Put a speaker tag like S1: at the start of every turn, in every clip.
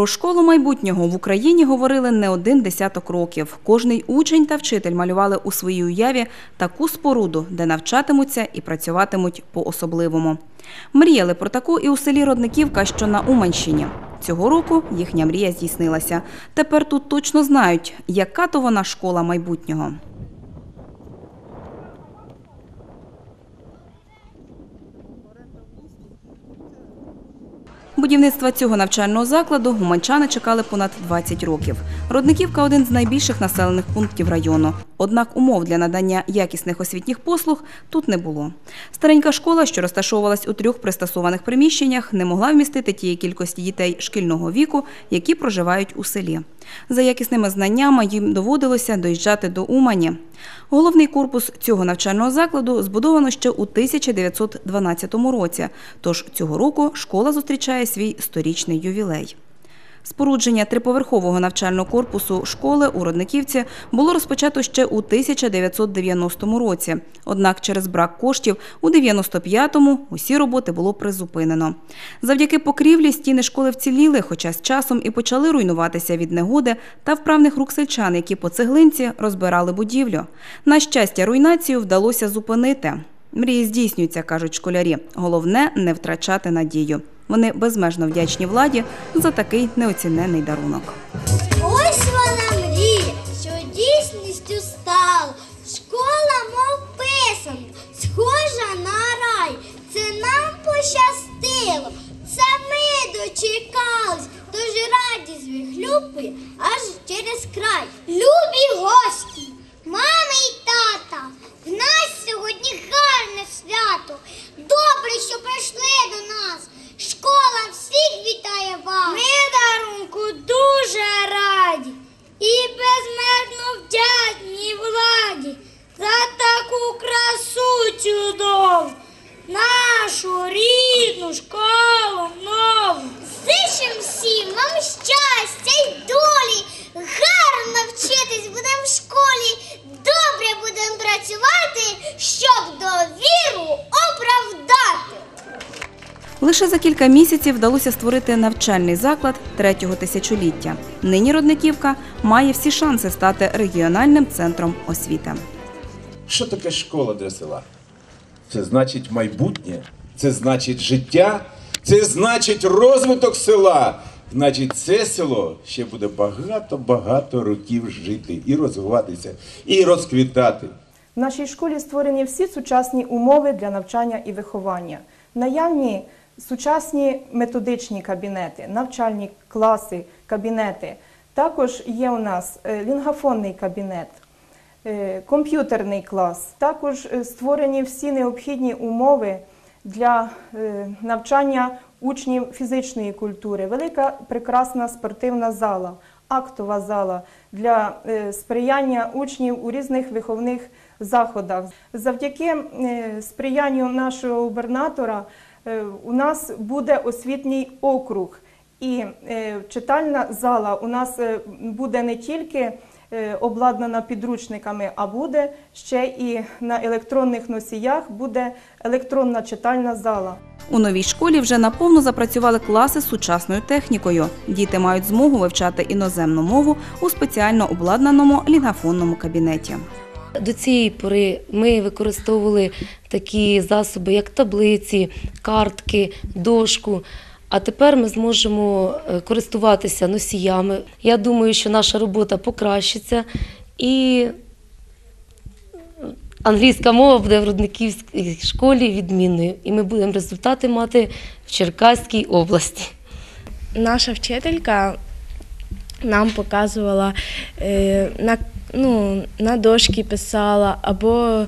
S1: Про школу майбутнього в Україні говорили не один десяток років. Кожний учень та вчитель малювали у своїй уяві таку споруду, де навчатимуться і працюватимуть по-особливому. Мріяли про таку і у селі Родниківка, що на Уманщині. Цього року їхня мрія здійснилася. Тепер тут точно знають, яка то вона школа майбутнього. Будівництва цього навчального закладу гуманчани чекали понад 20 років. Родниківка – один з найбільших населених пунктів району. Однак умов для надання якісних освітніх послуг тут не було. Старенька школа, що розташовувалась у трьох пристосованих приміщеннях, не могла вмістити тієї кількості дітей шкільного віку, які проживають у селі. За якісними знаннями їм доводилося доїжджати до Умані. Головний корпус цього навчального закладу збудовано ще у 1912 році, тож цього року школа зустрічає свій сторічний ювілей. Спорудження триповерхового навчального корпусу школи у Родниківці було розпочато ще у 1990 році. Однак через брак коштів у 95-му усі роботи було призупинено. Завдяки покрівлі стіни школи вціліли, хоча з часом і почали руйнуватися від негоди та вправних рук сельчан, які по цеглинці розбирали будівлю. На щастя, руйнацію вдалося зупинити. Мрії здійснюються, кажуть школярі. Головне не втрачати надію. Вони безмежно вдячні владі за такий неоціненний дарунок.
S2: Ось вона мрія, що дійсністю стала. Школа, мов писанка, схожа на рай. Це нам пощастило, це ми дочекались, тож радість вихлюпує аж через край. Любі гості, мами й тата, в нас сьогодні гарне свято. Добре, що прийшли до нас. Школа всіх вітає вас. Ми дарунку дуже раді і безмежно вдячні владі за таку красу чудову, нашу рідну школу нову. Зичим всім вам щастя й долі, гарно вчитись будемо в школі, добре будемо працювати,
S1: Лише за кілька місяців вдалося створити навчальний заклад третього тисячоліття. Нині Родниківка має всі шанси стати регіональним центром освіти.
S3: Що таке школа для села? Це значить майбутнє, це значить життя, це значить розвиток села. Значить, це село ще буде багато-багато років жити і розвиватися, і розквітати.
S4: В нашій школі створені всі сучасні умови для навчання і виховання. Наявні сучасні методичні кабінети, навчальні класи, кабінети. Також є у нас е, лінгафонний кабінет, е, комп'ютерний клас. Також е, створені всі необхідні умови для навчання учнів фізичної культури, велика прекрасна спортивна зала, актова зала для сприяння учнів у різних виховних заходах. Завдяки сприянню нашого губернатора у нас буде освітній округ. І е, читальна зала у нас е, буде не тільки е, обладнана підручниками, а буде ще і на електронних носіях буде електронна читальна зала.
S1: У новій школі вже наповну запрацювали класи з сучасною технікою. Діти мають змогу вивчати іноземну мову у спеціально обладнаному лінгафонному кабінеті.
S5: До цієї пори ми використовували такі засоби, як таблиці, картки, дошку. А тепер ми зможемо е, користуватися носіями. Я думаю, що наша робота покращиться і англійська мова буде в Рудниківській школі відмінною. І ми будемо результати мати в Черкаській області.
S6: наша вчителька нам показувала е, на, ну, на дошки писала або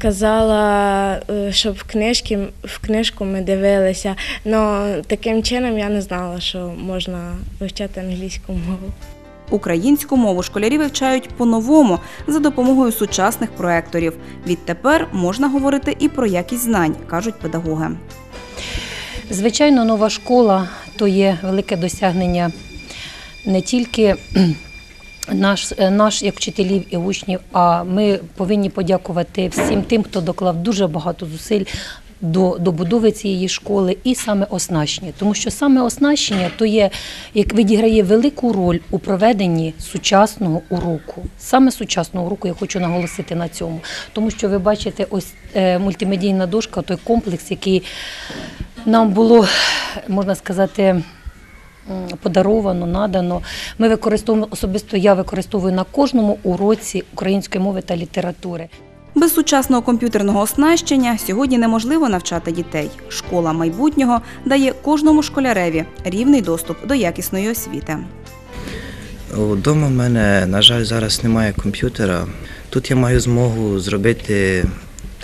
S6: казала, е, щоб в книжки, в книжку ми дивилися. Но таким чином я не знала, що можна вивчати англійську мову.
S1: Українську мову школярі вивчають по-новому за допомогою сучасних проекторів. Відтепер можна говорити і про якість знань, кажуть педагоги.
S7: Звичайно, нова школа то є велике досягнення не тільки наш, е, наш як вчителів і учнів, а ми повинні подякувати всім тим, хто доклав дуже багато зусиль. до, до будови цієї школи, і саме оснащення. Тому що саме оснащення то є, як відіграє велику роль у проведенні сучасного уроку. Саме сучасного уроку я хочу наголосити на цьому. Тому що ви бачите, ось е, мультимедійна дошка, той комплекс, який нам було, можна сказати, подаровано, надано. Ми використовуємо особисто я використовую на кожному уроці української мови та літератури.
S1: Без сучасного комп'ютерного оснащення сьогодні неможливо навчати дітей. Школа майбутнього дає кожному школяреві рівний доступ до якісної освіти.
S8: Удома в мене, на жаль, зараз немає комп'ютера. Тут я маю змогу зробити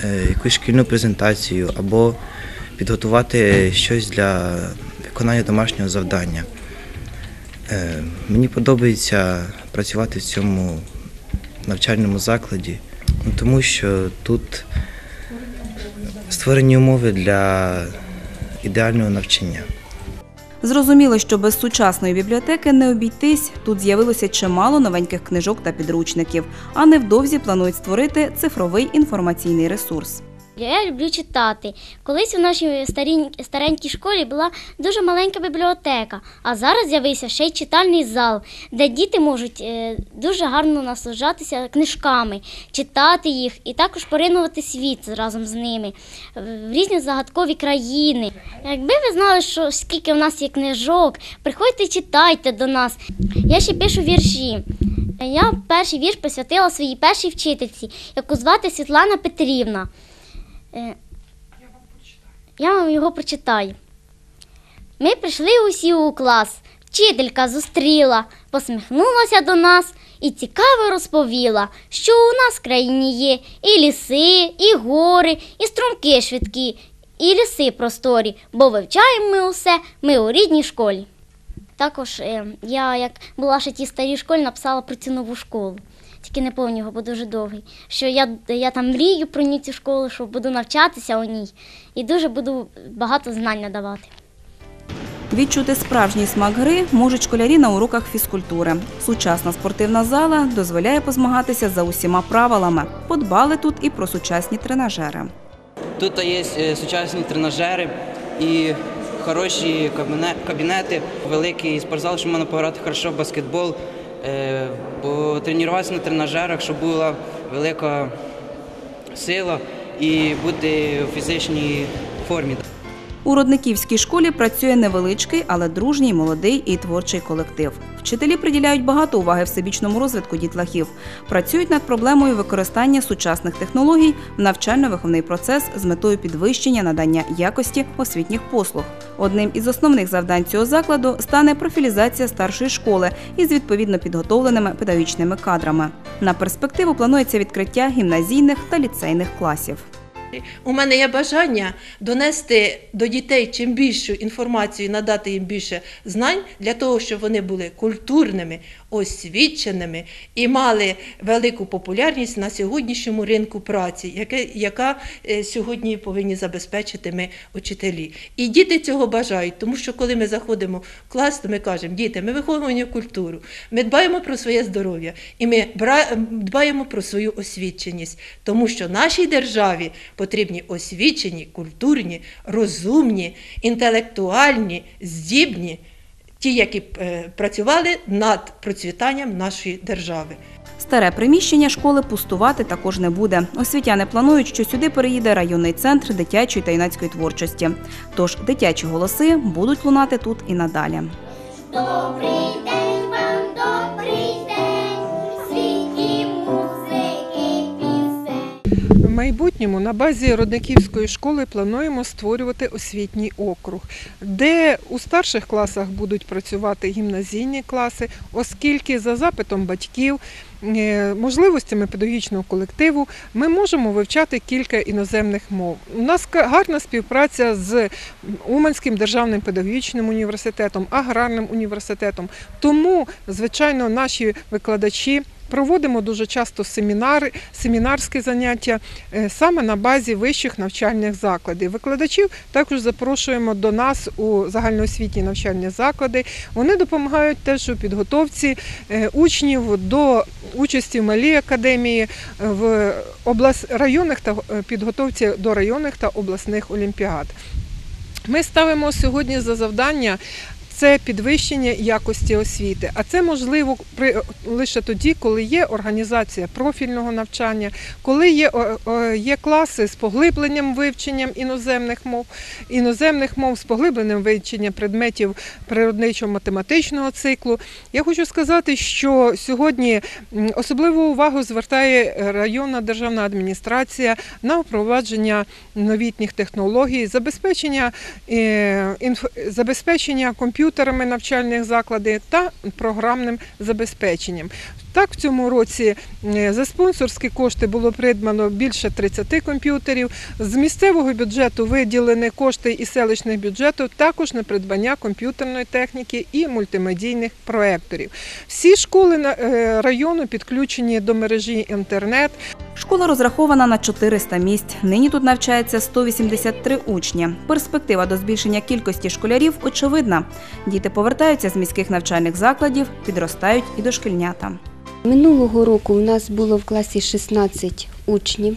S8: е, якусь шкільну презентацію або підготувати щось для виконання домашнього завдання. Е, Мені подобається працювати в цьому навчальному закладі, ну, тому що тут створені умови для ідеального навчання.
S1: Зрозуміло, що без сучасної бібліотеки не обійтись. Тут з'явилося чимало новеньких книжок та підручників, а невдовзі планують створити цифровий інформаційний ресурс.
S9: Я люблю читати. Колись у нашій старенькій школі була дуже маленька бібліотека, а зараз з'явився ще й читальний зал, де діти можуть е, дуже гарно наслаждатися книжками, читати їх і також поринувати світ разом з ними в різні загадкові країни. Якби ви знали, що скільки в нас є книжок, приходьте читайте до нас. Я ще пишу вірші. Я перший вірш присвятила своїй першій вчительці, яку звати Світлана Петрівна. Е, Я вам його прочитаю. Ми прийшли усі у клас. Вчителька зустріла, посміхнулася до нас і цікаво розповіла, що у нас в країні є і ліси, і гори, і струмки швидкі, і ліси просторі, бо вивчаємо ми усе, ми у рідній школі. Також е, я, як була ще в тій старій школі, написала про цю нову школу. Тільки не його, бо дуже довгий. Що я, я там мрію про ню цю школу, що буду навчатися у ній і дуже буду багато знань надавати.
S1: Відчути справжній смак гри можуть школярі на уроках фізкультури. Сучасна спортивна зала дозволяє позмагатися за усіма правилами. Подбали тут і про сучасні тренажери.
S10: Тут є е, сучасні тренажери і хороші кабінети, великий спортзал, щоб можна пограти хорошо в баскетбол, потренуватися на тренажерах, щоб була велика сила і бути в фізичній формі.
S1: У Родниківській школі працює невеличкий, але дружній, молодий і творчий колектив. Вчителі приділяють багато уваги всебічному розвитку дітлахів. Працюють над проблемою використання сучасних технологій в навчально-виховний процес з метою підвищення надання якості освітніх послуг. Одним із основних завдань цього закладу стане профілізація старшої школи із відповідно підготовленими педагогічними кадрами. На перспективу планується відкриття гімназійних та ліцейних класів.
S11: У мене є бажання донести до дітей чим більшу інформацію, надати їм більше знань для того, щоб вони були культурними, освіченими і мали велику популярність на сьогоднішньому ринку праці, яка е, сьогодні повинні забезпечити ми учителі. І діти цього бажають, тому що коли ми заходимо в клас, то ми кажемо, діти, ми виховуємо культуру, ми дбаємо про своє здоров'я і ми дбаємо про свою освіченість, тому що нашій державі потрібні освічені, культурні, розумні, інтелектуальні, здібні, ті, які е, працювали над процвітанням нашої держави.
S1: Старе приміщення школи пустувати також не буде. Освітяни планують, що сюди переїде районний центр дитячої та юнацької творчості. Тож дитячі голоси будуть лунати тут і надалі.
S2: Добрий день
S12: майбутньому на базі Родниківської школи плануємо створювати освітній округ, де у старших класах будуть працювати гімназійні класи, оскільки за запитом батьків, е, можливостями педагогічного колективу ми можемо вивчати кілька іноземних мов. У нас гарна співпраця з Уманським державним педагогічним університетом, аграрним університетом. Тому, звичайно, наші викладачі проводимо дуже часто семінари, семінарські заняття е, саме на базі вищих навчальних закладів. Викладачів також запрошуємо до нас у загальноосвітні навчальні заклади. Вони допомагають теж у підготовці е, учнів до участі в малій академії е, в облас... районних та підготовці до районних та обласних олімпіад. Ми ставимо сьогодні за завдання. Це підвищення якості освіти, а це можливо при лише тоді, коли є організація профільного навчання, коли є, є класи з поглибленням вивченням іноземних мов, іноземних мов з поглибленням вивченням предметів природничо-математичного циклу. Я хочу сказати, що сьогодні особливу увагу звертає районна державна адміністрація на впровадження новітніх технологій, забезпечення, е, забезпечення комп'ютерами навчальних закладів та програмним забезпеченням. Так, в цьому році е, за спонсорські кошти було придбано більше 30 комп'ютерів. З місцевого бюджету виділені кошти із селищних бюджетів також на придбання комп'ютерної техніки і мультимедійних проекторів. Всі школи е, району підключені до мережі інтернет.
S1: Школа розрахована на 400 місць. Нині тут навчається 183 учні. Перспектива до збільшення кількості школярів очевидна. Діти повертаються з міських навчальних закладів, підростають і дошкільнята.
S13: Минулого року у нас було в класі 16 учнів.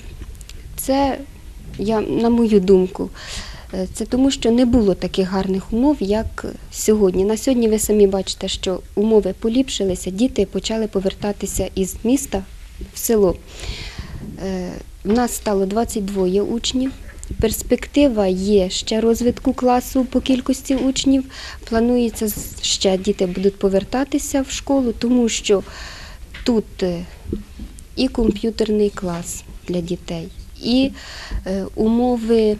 S13: Це, я, на мою думку, е, це тому, що не було таких гарних умов, як сьогодні. На сьогодні ви самі бачите, що умови поліпшилися, діти почали повертатися із міста в село. Е, У нас стало 22 учнів. Перспектива є ще розвитку класу по кількості учнів. Планується ще діти будуть повертатися в школу, тому що тут е, і комп'ютерний клас для дітей, і е, умови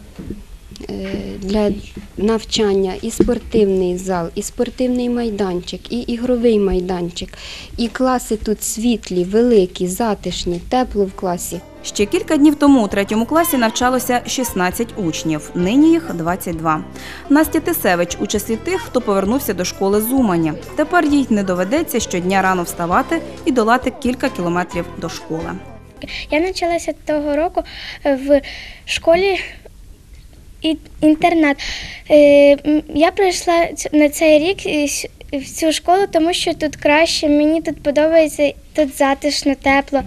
S13: е, для навчання, і спортивний зал, і спортивний майданчик, і ігровий майданчик, і класи тут світлі, великі, затишні, тепло в класі.
S1: Ще кілька днів тому у третьому класі навчалося 16 учнів, нині їх 22. Настя Тисевич у числі тих, хто повернувся до школи з Умані. Тепер їй не доведеться щодня рано вставати і долати кілька кілометрів до школи.
S14: Я навчалася того року в школі інтернат. Е, Я прийшла на цей рік е, в цю школу, тому що тут краще. Мені тут подобається, тут затишно, тепло.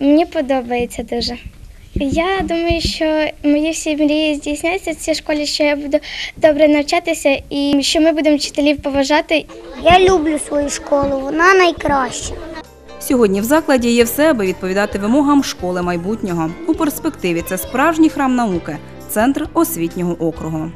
S14: Мені подобається дуже. Я думаю, що мої всі мрії здійсняться в цій школі, що я буду добре навчатися і що ми будемо вчителів поважати.
S2: Я люблю свою школу, вона найкраща.
S1: Сьогодні в закладі є все, аби відповідати вимогам школи майбутнього. У перспективі це справжній храм науки, центр освітнього округу.